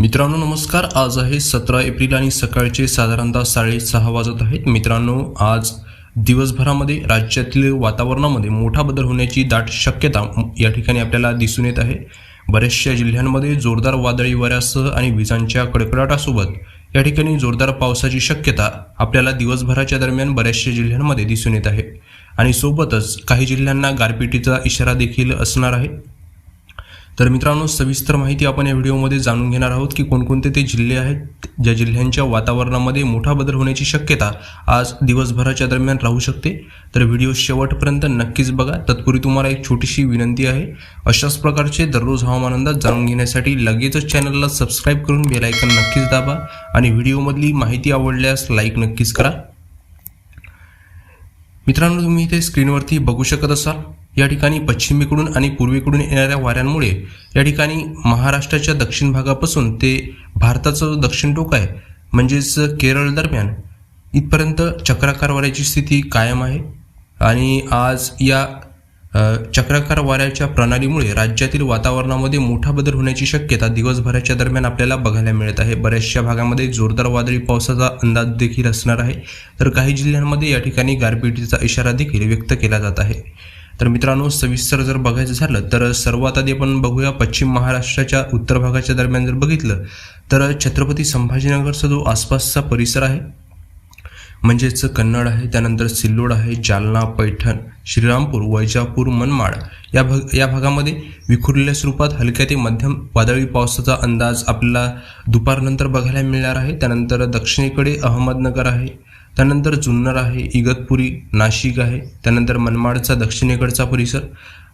मित्रांनो नमस्कार. आज आहे सतरा एप्रिल आणि सकाळचे साधारणतः साडेसहा वाजत आहेत. मित्रांनो आज दिवसभरामध्ये राज्यातील वातावरणामध्ये मोठा बदल होण्याची दाट शक्यता या ठिकाणी आपल्याला दिसून येत आहे. बऱ्याचशा जिल्ह्यांमध्ये जोरदार वादळी वाऱ्यासह आणि विजांच्या कडकडाटासोबत या ठिकाणी जोरदार पावसाची शक्यता आपल्याला दिवसभराच्या दरम्यान बऱ्याचशा जिल्ह्यांमध्ये दिसून येत आहे. आणि सोबतच काही जिल्ह्यांना गारपिटीचा इशारा देखील असणार आहे. तर मित्रांनो सविस्तर माहिती आपण या व्हिडिओमध्ये जाणून घेणार आहोत की कोणकोणते ते जिल्हे आहेत ज्या जिल्ह्यांच्या वातावरणामध्ये मोठा बदल होण्याची शक्यता आज दिवसभराच्या दरम्यान राहू शकते. तर व्हिडिओ शेवटपर्यंत नक्कीच बघा. तत्पूर्वी तुम्हाला एक छोटीशी विनंती आहे. अशाच प्रकारचे दररोज हवामान अंदाज जाणून घेण्यासाठी लगेचच चॅनलला सबस्क्राईब करून बेलायकन नक्कीच दाबा आणि व्हिडिओमधली माहिती आवडल्यास लाईक नक्कीच करा. मित्रांनो तुम्ही इथे स्क्रीनवरती बघू शकत असाल. या ठिकाणी पश्चिमेकडून आणि पूर्वेकडून येणाऱ्या वाऱ्यांमुळे या ठिकाणी महाराष्ट्राच्या दक्षिण भागापासून ते भारताचं जो दक्षिण टोक आहे. म्हणजेच केरळ दरम्यान इथपर्यंत चक्राकार वाऱ्याची स्थिती कायम आहे. आणि आज या चक्राकार वाऱ्याच्या प्रणालीमुळे राज्यातील वातावरणामध्ये मोठा बदल होण्याची शक्यता दिवसभराच्या दरम्यान आपल्याला बघायला मिळत आहे. बऱ्याचशा भागामध्ये जोरदार वादळी पावसाचा अंदाज देखील असणार आहे. तर काही जिल्ह्यांमध्ये या ठिकाणी गारपिटीचा इशारा देखील व्यक्त केला जात आहे. तर मित्रांनो सविस्तर जर बघायचं झालं तर सर्वात आधी आपण बघूया पश्चिम महाराष्ट्राच्या उत्तर भागाच्या दरम्यान जर बघितलं तर छत्रपती संभाजीनगरचा जो आसपासचा परिसर आहे. म्हणजेच कन्नड आहे त्यानंतर सिल्लोड आहे जालना पैठण श्रीरामपूर वैजापूर मनमाड. या भाग या भागामध्ये विखुरलेल्या स्वरूपात हलक्या ते मध्यम वादळी पावसाचा अंदाज आपल्याला दुपारनंतर बघायला मिळणार आहे. त्यानंतर दक्षिणेकडे अहमदनगर आहे. त्यानंतर जुन्नर आहे इगतपुरी नाशिक आहे त्यानंतर मनमाडचा दक्षिणेकडचा परिसर.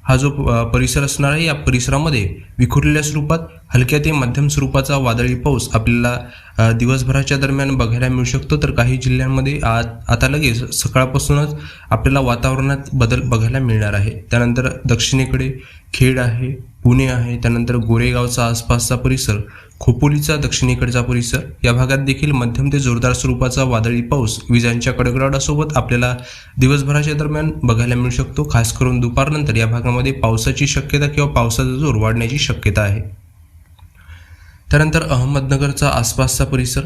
हा जो परिसर असणार आहे या परिसरामध्ये विखुरलेल्या स्वरूपात हलक्या ते मध्यम स्वरूपाचा वादळी पाऊस आपल्याला दिवसभराच्या दरम्यान बघायला मिळू शकतो. तर काही जिल्ह्यांमध्ये आ आता लगेच सकाळपासूनच आपल्याला वातावरणात बदल बघायला मिळणार आहे. त्यानंतर दक्षिणेकडे खेड आहे पुणे आहे त्यानंतर गोरेगावचा आसपासचा परिसर. खोपोलीचा दक्षिणेकडचा परिसर या भागात देखील मध्यम ते जोरदार स्वरूपाचा वादळी पाऊस विजांच्या कडकडाटासोबत आपल्याला दिवसभराच्या दरम्यान बघायला मिळू शकतो. खास करून दुपारनंतर या भागामध्ये पावसाची शक्यता किंवा पावसाचा जोर वाढण्याची शक्यता आहे. त्यानंतर अहमदनगरचा आसपासचा परिसर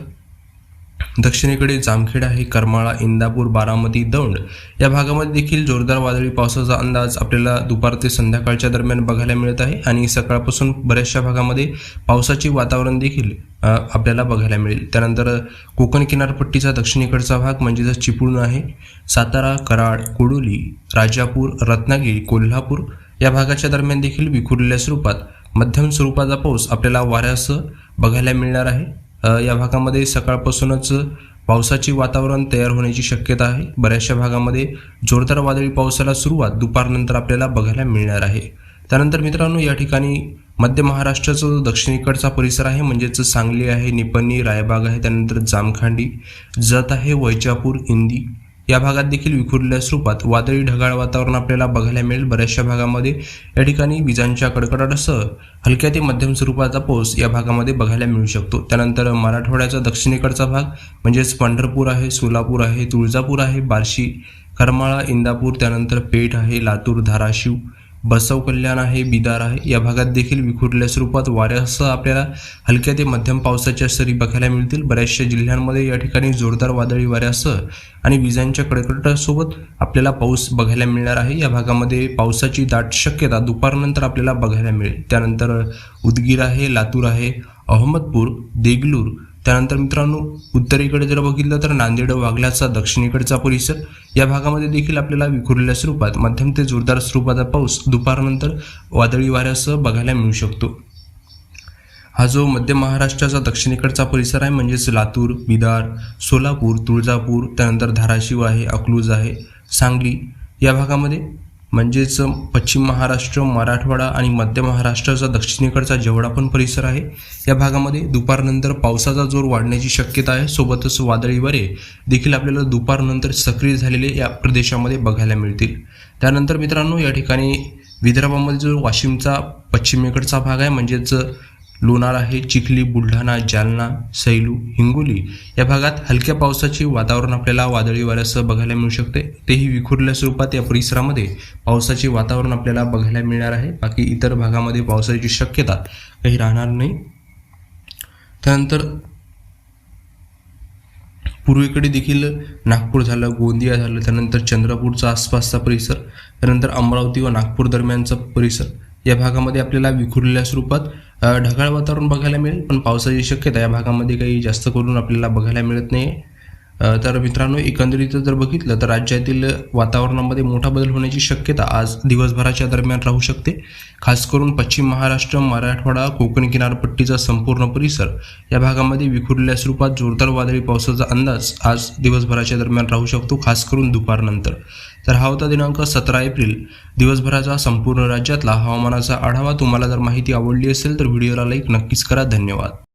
दक्षिणेकडे जामखेड आहे करमाळा इंदापूर बारामती दौंड. या भागामध्ये देखील जोरदार वादळी पावसाचा अंदाज आपल्याला दुपार ते संध्याकाळच्या दरम्यान बघायला मिळत आहे आणि सकाळपासून बऱ्याचशा भागामध्ये पावसाचे वातावरण देखील आपल्याला बघायला मिळेल. त्यानंतर कोकण किनारपट्टीचा दक्षिणेकडचा भाग म्हणजेच चिपळूण आहे. सातारा कराड कोडोली राजापूर रत्नागिरी कोल्हापूर या भागाच्या दरम्यान देखील विखुरलेल्या स्वरूपात मध्यम स्वरूपाचा पाऊस आपल्याला वाऱ्यासह बघायला मिळणार आहे. या भागामध्ये सकाळपासूनच पावसाचे वातावरण तयार होण्याची शक्यता आहे. बऱ्याचशा भागामध्ये जोरदार वादळी पावसाला सुरुवात दुपारनंतर आपल्याला बघायला मिळणार आहे. त्यानंतर मित्रांनो या ठिकाणी मध्य महाराष्ट्राचा जो दक्षिणेकडचा परिसर आहे म्हणजेच सांगली आहे निपणी रायबाग आहे त्यानंतर जामखांडी जत आहे वैजापूर इंदी या भागात देखील विखुरलेल्या स्वरूपात वादळी ढगाळ वातावरण आपल्याला बघायला मिळेल. बऱ्याचशा भागामध्ये या ठिकाणी विजांच्या कडकडाटासह हलक्या ते मध्यम स्वरूपाचा पाऊस या भागामध्ये बघायला मिळू शकतो. त्यानंतर मराठवाड्याचा दक्षिणेकडचा भाग म्हणजेच पंढरपूर आहे सोलापूर आहे तुळजापूर आहे बार्शी करमाळा इंदापूर त्यानंतर पेठ आहे लातूर धाराशिव बसव कल्याण आहे बिदार आहे या भागात देखील विखुरल्या स्वरूपात वाऱ्यासह आपल्याला हलक्या ते मध्यम पावसाच्या सरी बघायला मिळतील. बऱ्याचशा जिल्ह्यांमध्ये या ठिकाणी जोरदार वादळी वाऱ्यासह आणि विजांच्या कडकडाटासोबत आपल्याला पाऊस बघायला मिळणार आहे. या भागामध्ये पावसाची दाट शक्यता दुपारनंतर आपल्याला बघायला मिळेल. त्यानंतर उदगीर आहे लातूर आहे अहमदपूर देगलूर त्यानंतर मित्रांनो उत्तरेकडे जर बघितलं तर नांदेड वागल्याचा दक्षिणेकडचा परिसर. या भागामध्ये देखील आपल्याला विखुरलेल्या स्वरूपात मध्यम ते जोरदार स्वरूपाचा पाऊस दुपारनंतर वादळी वाऱ्यासह बघायला मिळू शकतो. हा जो मध्य महाराष्ट्राचा दक्षिणेकडचा परिसर आहे म्हणजेच लातूर बिदार सोलापूर तुळजापूर त्यानंतर धाराशिव आहे अकलूज आहे सांगली या भागामध्ये म्हणजेच पश्चिम महाराष्ट्र मराठवाडा आणि मध्य महाराष्ट्राचा दक्षिणेकडचा जेवढा पण परिसर आहे या भागामध्ये दुपारनंतर पावसाचा जोर वाढण्याची शक्यता आहे. सोबतच वादळी वारे देखील आपल्याला दुपारनंतर सक्रिय झालेले या प्रदेशामध्ये बघायला मिळतील. त्यानंतर मित्रांनो या ठिकाणी विदर्भामध्ये जो वाशिमचा पश्चिमेकडचा भाग आहे म्हणजेच लोणार हे चिखली बुलढाणा जालना सैलू हिंगोली या भागात हलक्या पावसाचे वातावरण आपल्याला वादळी वाऱ्यासह बघायला मिळू शकते. तेही विखुरल्या स्वरूपात या परिसरामध्ये पावसाचे वातावरण आपल्याला बघायला मिळणार आहे. बाकी इतर भागामध्ये पावसाची शक्यता काही राहणार नाही. त्यानंतर पूर्वेकडे देखील नागपूर झालं गोंदिया झालं त्यानंतर चंद्रपूरचा आसपासचा परिसर त्यानंतर अमरावती व नागपूर दरम्यानचा परिसर या भागामध्ये आपल्याला विखुरलेल्या स्वरूपात ढगाळ वातावरण बघायला मिळेल पण पावसाची शक्यता या भागामध्ये काही जास्त करून आपल्याला बघायला मिळत नाही. तर मित्रांनो एकंदरीत जर बघितलं तर राज्यातील वातावरणामध्ये मोठा बदल होण्याची शक्यता आज दिवसभराच्या दरम्यान राहू शकते. खास करून पश्चिम महाराष्ट्र मराठवाडा कोकण किनारपट्टीचा संपूर्ण परिसर या भागामध्ये विखुरलेल्या स्वरूपात जोरदार वादळी पावसाचा अंदाज आज दिवसभराच्या दरम्यान राहू शकतो खास करून दुपारनंतर तर हा होता दिनांक सतरा एप्रिल. दिवसभराचा संपूर्ण राज्यातला हवामानाचा आढावा तुम्हाला जर माहिती आवडली असेल तर व्हिडिओला लाईक नक्कीच करा. धन्यवाद.